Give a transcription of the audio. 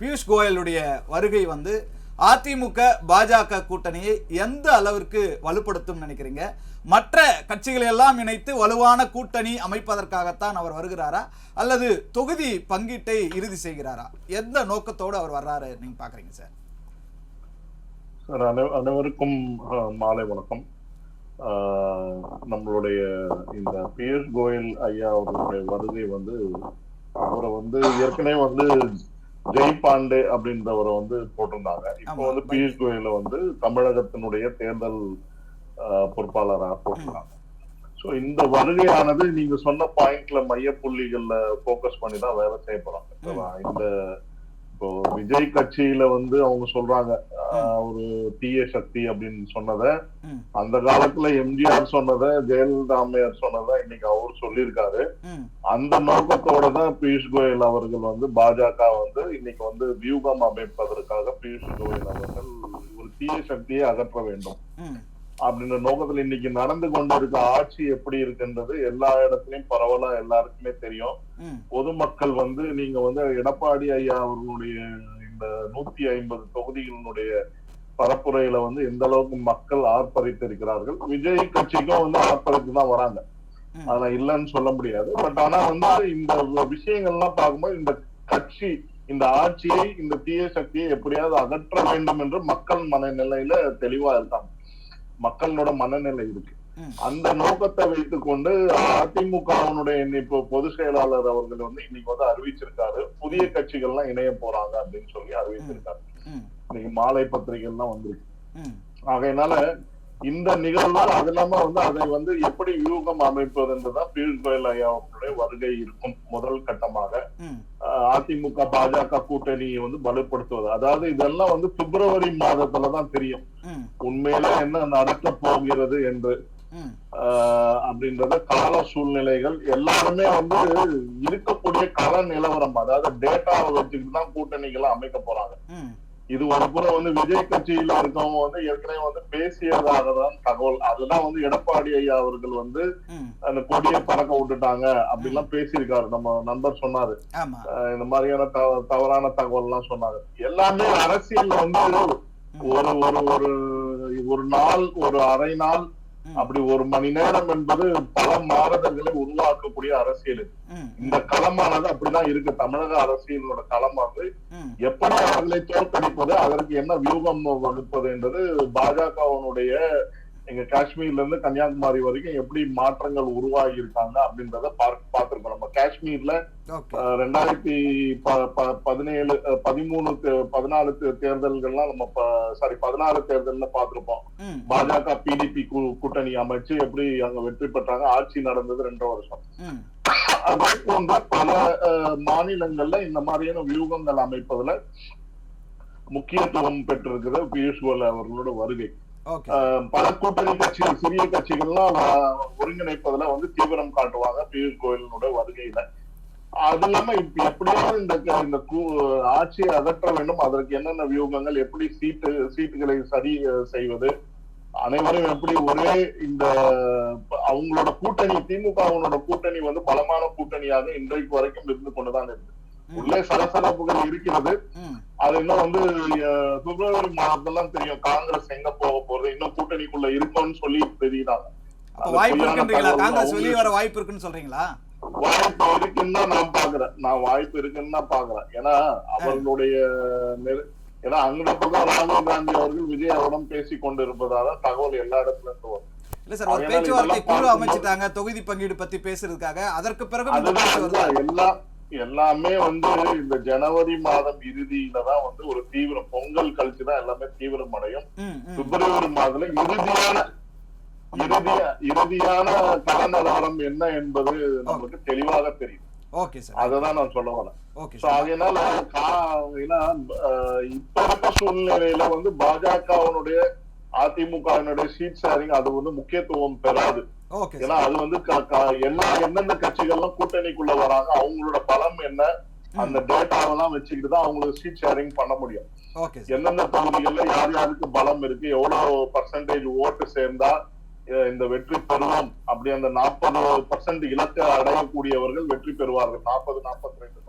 பியூஷ் கோயலுடைய வருகை வந்து அதிமுக பாஜக கூட்டணியை எந்த அளவிற்கு வலுப்படுத்தும் நினைக்கிறீங்க? மற்ற கட்சிகளை எல்லாம் இணைத்து வலுவான கூட்டணி அமைப்பதற்காகத்தான் அவர் வருகிறாரா? அல்லது தொகுதி பங்கீட்டை இறுதி செய்கிறாரா? எந்த நோக்கத்தோடு அவர் வர்றாரு நீங்க பாக்குறீங்க சார்? சார் அனைவருக்கும் மாலை வணக்கம். ஆஹ், நம்மளுடைய இந்த பியூஷ் கோயல் ஐயா அவர்களுடைய வருகை வந்து அவரை வந்து ஏற்கனவே வந்து ஜெய் பாண்டே அப்படின்றவரை வந்து போட்டிருந்தாங்க இப்போ. வந்து பியூஷ் கோயல வந்து தமிழகத்தினுடைய தேர்தல் பொறுப்பாளராக போட்டிருக்காங்க ஸோ இந்த வருகையானது நீங்க சொன்ன பாயிண்ட்ல மைய புள்ளிகள்ல ஃபோக்கஸ் பண்ணி தான் வேலை செய்ய போறாங்க? இந்த இப்போ விஜய் கட்சியில வந்து அவங்க சொல்றாங்க ஒரு தீய சக்தி அப்படின்னு சொன்னதை. அந்த காலத்துல எம்ஜிஆர் சொன்னதை ஜெயலலிதா அம்மையார் சொன்னதை இன்னைக்கு அவர் சொல்லியிருக்காரு. அந்த நோக்கத்தோட தான் பியூஷ் கோயல் அவர்கள் வந்து பாஜக வந்து இன்னைக்கு வந்து வியூகம் அமைப்பதற்காக பியூஷ் கோயல் அவர்கள் ஒரு தீய சக்தியை அகற்ற வேண்டும். அப்படின்ற நோக்கத்துல இன்னைக்கு நடந்து கொண்டிருக்க ஆட்சி எப்படி இருக்குன்றது எல்லா இடத்துலயும் பரவலா எல்லாருக்குமே தெரியும். பொதுமக்கள் வந்து நீங்க வந்து எடப்பாடி ஐயா அவர்களுடைய இந்த நூத்தி ஐம்பது தொகுதிகளினுடைய பரப்புரையில வந்து எந்த அளவுக்கு மக்கள் ஆர்ப்பரித்திருக்கிறார்கள். விஜய் கட்சிக்கும் வந்து ஆர்ப்பரித்து தான் வராங்க. ஆனா இல்லைன்னு சொல்ல முடியாது. பட் ஆனா வந்து இந்த விஷயங்கள்லாம் பார்க்கும்போது இந்த கட்சி இந்த ஆட்சியை இந்த தீய சக்தியை எப்படியாவது அகற்ற வேண்டும் என்று மக்கள் மனநிலையில தெளிவா இருக்காங்க. மக்களோட மனநிலை இருக்கு. அந்த நோக்கத்தை வைத்துக் கொண்டு அதிமுகவினுடைய இப்போ பொதுச் செயலாளர் அவர்கள் வந்து இன்னைக்கு வந்து அறிவிச்சிருக்காரு. புதிய கட்சிகள்லாம் இணைய போறாங்க அப்படின்னு சொல்லி அறிவிச்சிருக்காரு. இன்னைக்கு மாலை பத்திரிகைலாம் வந்திருக்கு. ம், ஆகையினால இந்த நிகழ்வால் அது இல்லாம வந்து அதை வந்து எப்படி வியூகம் அமைப்பது என்றுதான் பியூஷ் கோயல் ஐயா அவர்களுடைய வருகை இருக்கும் முதல் கட்டமாக. அதிமுக பாஜக கூட்டணியை வந்து வலுப்படுத்துவது. அதாவது இதெல்லாம் வந்து பிப்ரவரி மாதத்துலதான் தெரியும். உண்மையில என்ன நடக்க போகிறது என்று. அப்படின்றத கால சூழ்நிலைகள் எல்லாருமே வந்து இருக்கக்கூடிய கள நிலவரம் அதாவது டேட்டாவை வச்சுக்கிட்டு தான் கூட்டணிகளை அமைக்க போறாங்க இது ஒரு புறம் வந்து விஜய் கட்சியில இருக்கவங்க வந்து ஏற்கனவே வந்து பேசியதாக தான் தகவல். அதுதான் வந்து எடப்பாடி ஐயா அவர்கள் வந்து. அந்த கொடியை பறக்க விட்டுட்டாங்க அப்படிலாம் பேசியிருக்காரு. நம்ம நண்பர் சொன்னாரு. இந்த மாதிரியான தவ- தவறான தகவல் எல்லாம் சொன்னாங்க எல்லாமே அரசியல் வந்து ஒரு ஒரு ஒரு நாள் ஒரு அரை நாள் அப்படி ஒரு மணி நேரம் என்பது பல மாறுதல்களை உருவாக்கக்கூடிய அரசியல் இந்த களமானது அப்படிதான் இருக்கு. தமிழக அரசியலோட களமானது. எப்படி அவர்களை தோற்கடிப்பது அதற்கு என்ன வியூகம் வகுப்பது என்பது பாஜகவினுடைய எங்க காஷ்மீர்ல இருந்து கன்னியாகுமரி வரைக்கும் எப்படி மாற்றங்கள் உருவாகி இருக்காங்க அப்படின்றத பார்த்திருக்கோம். நம்ம காஷ்மீர்ல ரெண்டாயிரத்தி பதினேழு பதிமூணு பதினாலு தேர்தல்கள்லாம் நம்ம சாரி பதினாறு தேர்தல்ல பார்த்திருப்போம். பாஜக பிடிபி கூட்டணி அமைச்சு எப்படி அங்க வெற்றி பெற்றாங்க ஆட்சி நடந்தது ரெண்டு வருஷம். அதே போன்ற பல மாநிலங்கள்ல இந்த மாதிரியான வியூகங்கள் அமைப்பதுல முக்கியத்துவம் பெற்றிருக்கிறது பியூஷ் கோயல் அவர்களோட வருகை. பல கூட்டணி கட்சிகள் சிறிய கட்சிகள்லாம் ஒருங்கிணைப்பதுல வந்து தீவிரம் காட்டுவாங்க பியூஷ் கோயிலினுடைய வருகையில. அது இல்லாம இப்ப எப்படியாவது இந்த இந்த கூ- ஆட்சியை அகற்ற வேண்டும். அதற்கு என்னென்ன வியூகங்கள் எப்படி சீட்டு சீட்டுகளை சரி செய்வது? அனைவரும் எப்படி ஒரே இந்த அவங்களோட கூட்டணி திமுகவினோட கூட்டணி வந்து பலமான கூட்டணியாக இன்றைக்கு வரைக்கும் இருந்து கொண்டுதான் இருக்கு உள்ளே சலசலப்புகள் இருக்கிறது. அது இன்னும் வந்து பிப்ரவரி மாதத்தெல்லாம் தெரியும். காங்கிரஸ் எங்க போக போறது இன்னும் கூட்டணிக்குள்ள இருக்கும்னு சொல்லி அந்த வாய்ப்பு காங்கிரஸ் வெளியே வர இருக்குன்னு சொல்றீங்களா? வாய்ப்பு இருக்குன்னு தான் நான் பாக்குறேன். நான் வாய்ப்பு இருக்குன்னு தான் பாக்குறேன். ஏன்னா அவர்களுடைய ஏன்னா அங்க பக்கம் ராகுல் காந்தி அவர்கள் விஜய் அவரிடம் பேசி கொண்டிருப்பதால தகவல் எல்லா இடத்துல இருந்து வரும். இல்ல சார் ஒரு பேச்சுவார்த்தை குழு அமைச்சிட்டாங்க. தொகுதி பங்கீடு பத்தி பேசுறதுக்காக. அதற்கு பிறகு இந்த எல்லாம் வந்து இந்த ஜனவரி மாதம் இறுதியில தான் வந்து ஒரு தீவிரம் பொங்கல் கழிச்சு தான் எல்லாமே தீவிரம் அடையும் பிப்ரவரி மாதத்துல இறுதியான இறுதிய இறுதியான நிலவரம் என்ன என்பது நமக்கு தெளிவாக தெரியும். அததான் நான் சொல்ல வரேன். அதனால ஏன்னா, இப்ப இருக்க சூழ்நிலையில வந்து பாஜகவினுடைய அதிமுகவினுடைய சீட் ஷேரிங் அது வந்து முக்கியத்துவம் பெறாது. ஏன்னா அது வந்து எல்லா எந்தெந்த கட்சிகள்லாம் கூட்டணிக்குள்ள வராங்க அவங்களோட பலம் என்ன அந்த டேட்டாவெல்லாம் வச்சுக்கிட்டு தான் அவங்களுக்கு சீட் ஷேரிங் பண்ண முடியும். எந்தெந்த தொகுதிகள்ல யார் யாருக்கு பலம் இருக்கு எவ்வளவு பர்சன்டேஜ் ஓட்டு சேர்ந்தா இந்த வெற்றி பெறுவோம் அப்படி அந்த நாற்பது பர்சன்ட் இலக்கை அடையக்கூடியவர்கள் வெற்றி பெறுவார்கள். நாற்பது நாற்பத்தி ரெண்டு.